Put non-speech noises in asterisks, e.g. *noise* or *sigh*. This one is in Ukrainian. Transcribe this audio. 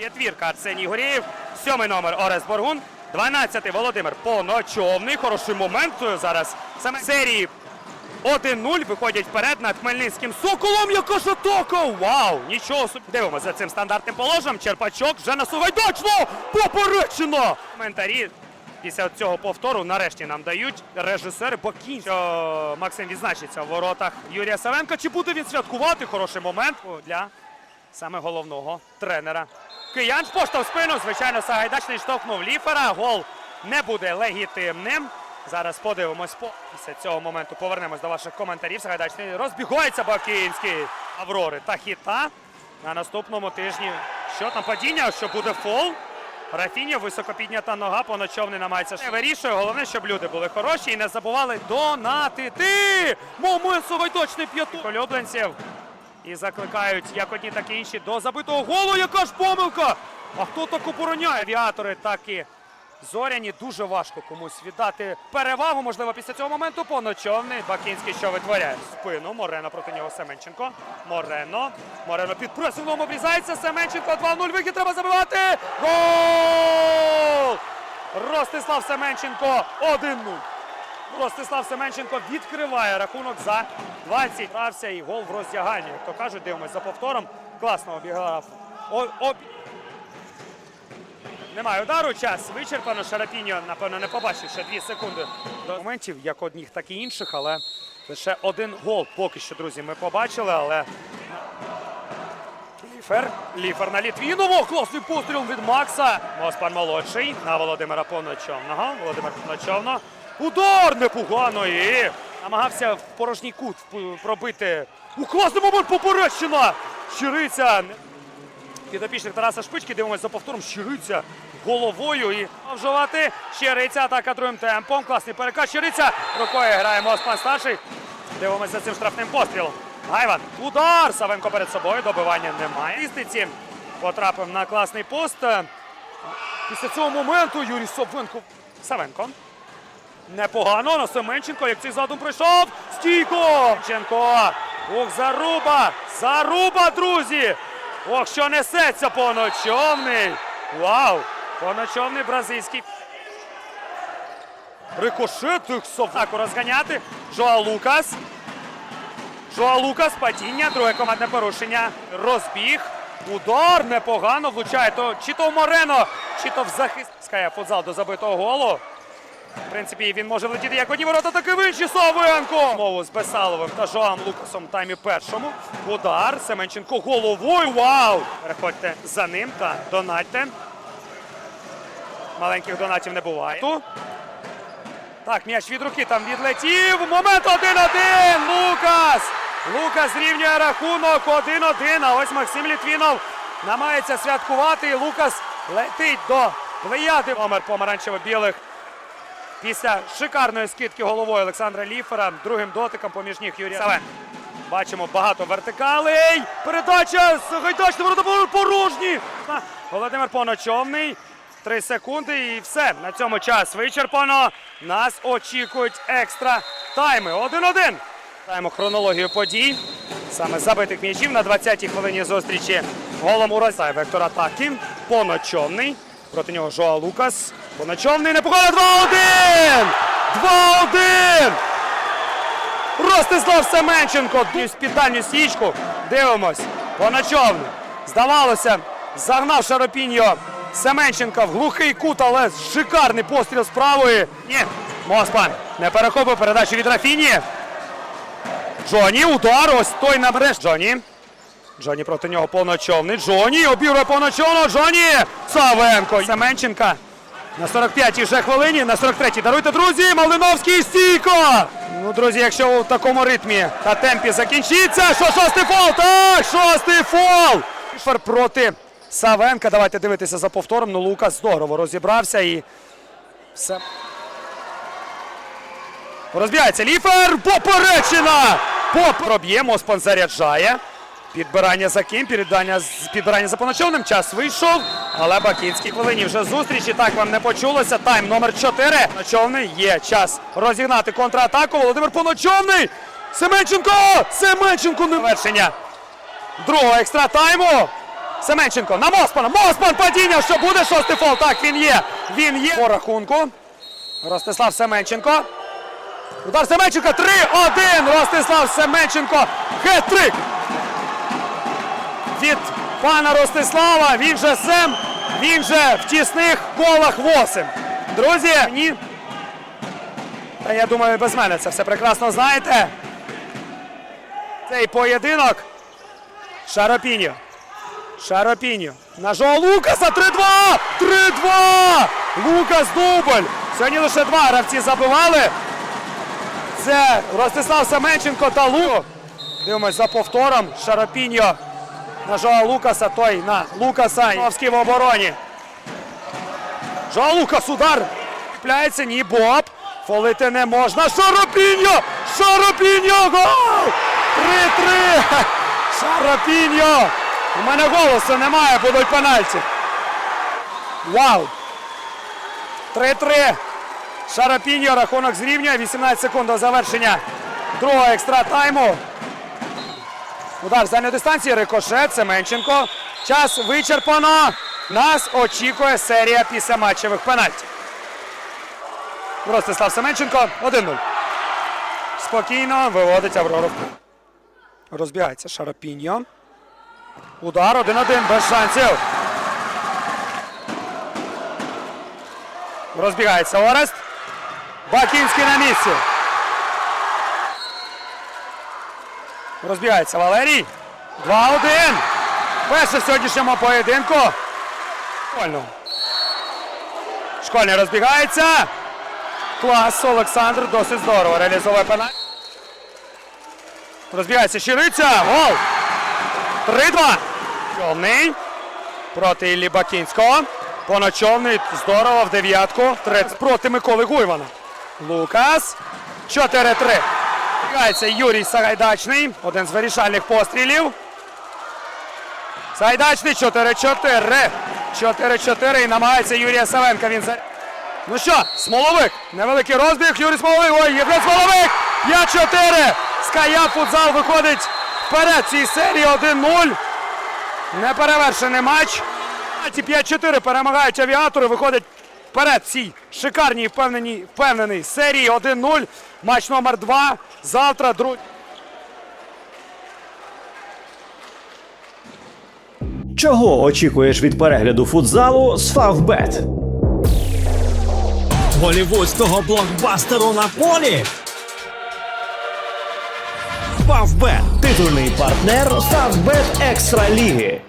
Четвірка Арсеній Горєєв, сьомий номер Орес Боргун, 12-й Володимир Поночовний. Хороший момент зараз. Саме серії 1-0 виходять вперед над Хмельницьким Соколом. Яка ж атака! Вау! Нічого собі. Дивимося за цим стандартним положенням. Черпачок вже на Сугайдачно! Поперечено! Коментарі після цього повтору нарешті нам дають режисери Бакін. Що Максим відзначиться в воротах Юрія Савенка. Чи буде він святкувати? Хороший момент для саме головного тренера. Киян пошта в спину. Звичайно, Сагайдачний штовхнув ліфера. Гол не буде легітимним. Зараз подивимось по після цього моменту. Повернемось до ваших коментарів. Сагайдачний розбігається Бакінський. Аврори та хіта на наступному тижні. Що там падіння? Що буде фол? Рафіня високо піднята нога, поночовний намагається. Не вирішує. Головне, щоб люди були хороші і не забували донатити. Момент Сагайдачний п'яту улюбленців. І закликають як одні, так і інші до забитого голу. Яка ж помилка! А хто так обороняє? Авіатори так і зоряні. Дуже важко комусь віддати перевагу. Можливо, після цього моменту поночовний. Бакінський що витворяє спину. Морено проти нього Семенченко. Морено. Морено під пресингом обрізається. Семенченко 2-0. Вихід треба забивати. Гол! Ростислав Семенченко 1-0. Ростислав Семенченко відкриває рахунок за 20. Грався і гол в роздяганні. Як то кажуть, дивимось за повтором. Класно обіграв. О, об... Немає удару. Час вичерпано. Шарапіньо, напевно, не побачив ще 2 секунди до моментів, як одних, так і інших, але лише один гол поки що, друзі, ми побачили, але. Ліфер. Ліфер на Літвінову. Класний постріл від Макса. Моспан молодший на Володимира Поночовного. Володимир Поночовно. Удар непогано і намагався в порожній кут пробити. У класний момент поперечина! Щириця. Підопічник Тараса Шпички. Дивимося за повтором. Щириця головою і вживати. Щириця атака другим темпом. Класний переказ. Щириця рукою грає Моспан старший. Дивимося цим штрафним пострілом. Гайван. Удар. Савенко перед собою. Добивання немає. Істиці потрапив на класний пост. Після цього моменту Юрій Савенко. Савенко. Непогано на Семенченко, як цей задум прийшов. Стійко! Семенченко. Ох, заруба! Заруба, друзі! Ох, що несеться поночовний! Вау! Поночовний бразильський. Рикошет їх Савенко розганяти. Жоа Лукас. Жоа Лукас, падіння, друге командне порушення. Розбіг. Удар непогано влучає. То, чи то в Морено, чи то в захист. Скає футзал до забитого голу. В принципі, він може влетіти як одні ворота, так і в інші Савенко. Мову з Бесаловим та Жоам Лукасом в таймі першому. Удар. Семенченко головою. Вау! Переходьте за ним та донатьте. Маленьких донатів не буває. Так, м'яч від руки там відлетів. Момент 1-1. Лукас. Лукас зрівнює рахунок 1-1. А ось Максим Літвінов намагається святкувати. І Лукас летить до плеяди. Номер помаранчево-білих. Після шикарної скидки головою Олександра Ліфера, другим дотиком поміж ніг Юрія Савен. Бачимо багато вертикалей. Передача з Гайдачним ворота порожні. Володимир Поночовний. Три секунди і все. На цьому час вичерпано. Нас очікують екстра тайми. 1-1. Знаємо хронологію подій. Саме забитих м'ячів на 20-й хвилині зустрічі. Голом у Розай вектор атаки. Поночовний. Проти нього Жоа Лукас. Поночовний непогано 2-1! 2-1! Ростислав Семенченко з-під стічку. Дивимось. Поночовний. Здавалося, загнав Шаропіньо Семенченка в глухий кут, але шикарний постріл з правої. Ні, Моспан не перехопив передачу від Рафіні. Джоні, удар, ось той на мереж. Джоні. Джоні проти нього повночовний. Джоні обігрує повночовно. Джоні! Савенко. Семенченка На 45-й вже хвилині, на 43-й. Даруйте, друзі, Малиновський стійко! Ну, друзі, якщо в такому ритмі та темпі закінчиться, що шостий фол? Так, шостий фол! Швар проти Савенка. Давайте дивитися за повтором. Ну, Лукас здорово розібрався і все. Розбігається ліфер. Поперечина! Поп проб'є, Моспан заряджає. Підбирання за ким, підбирання, з- підбирання за поночовним. Час вийшов. Але Бакінський хвилині вже зустрічі. Так вам не почулося. Тайм номер 4. Поночовний є час розігнати контратаку. Володимир Поночовний. Семенченко! Семенченко не вершення другого екстра тайму. Семенченко на Моспана. Моспан падіння. Що буде? Шостий фол. Так, він є. Він є. По рахунку. Ростислав Семенченко. Удар Семенченка 3-1. Ростислав Семенченко. Хет-трик. Від пана Ростислава. Він же Сем. Він же в тісних колах восем. Друзі, ні. Та я думаю, без мене це все прекрасно знаєте. Цей поєдинок. Шаропіньо. Шаропіньо. На Жо Лукаса 3-2! 3-2! Лукас дубль. Сьогодні лише два гравці забивали. Це Ростислав Семенченко та Лу. Дивимось за повтором. Шаропіньо на Жоа Лукаса. Той на Лукаса. Новський в обороні. Жоа Лукас удар. Купляється, ні, Боб. Фолити не можна. Шаропіньо! Шаропіньо! Гол! 3-3! *laughs* Шаропіньо! У мене голосу немає, будуть пенальті. Вау! 3-3. Шарапіньо рахунок зрівнює. 18 секунд до завершення другого екстра тайму. Удар з дальньої дистанції. Рикошет. Семенченко. Час вичерпано. Нас очікує серія після матчевих пенальтів. Ростислав Семенченко 1-0. Спокійно виводить Аврору. Розбігається Шарапіньо. Удар 1-1 без шансів. Розбігається Орест. Бакінський на місці. Розбігається Валерій. 2-1. Перше в сьогоднішньому поєдинку. Школьно. Школьний розбігається. Клас Олександр досить здорово реалізовує пенальті. Розбігається Щириця. Гол. 3-2. Човний проти Іллі Бакінського. Поночовний здорово в дев'ятку. Проти Миколи Гуйвана. Лукас. 4-3. Грається Юрій Сагайдачний. Один з вирішальних пострілів. Сагайдачний 4-4. 4-4 і намагається Юрія Савенка. Він за... Ну що, Смоловик. Невеликий розбіг. Юрій Смоловик. Ой, Євген Смоловик. 5-4. Ская футзал виходить вперед цій серії 1-0. Неперевершений матч. Ці 5-4 перемагають авіатори. Виходять вперед в цій шикарній впевненій, впевненій серії 1-0. Матч номер 2. Завтра друг... Чого очікуєш від перегляду футзалу з Фавбет? голівудського блокбастеру на полі. Фавбет. Титульний партнер Фавбет Екстра Ліги.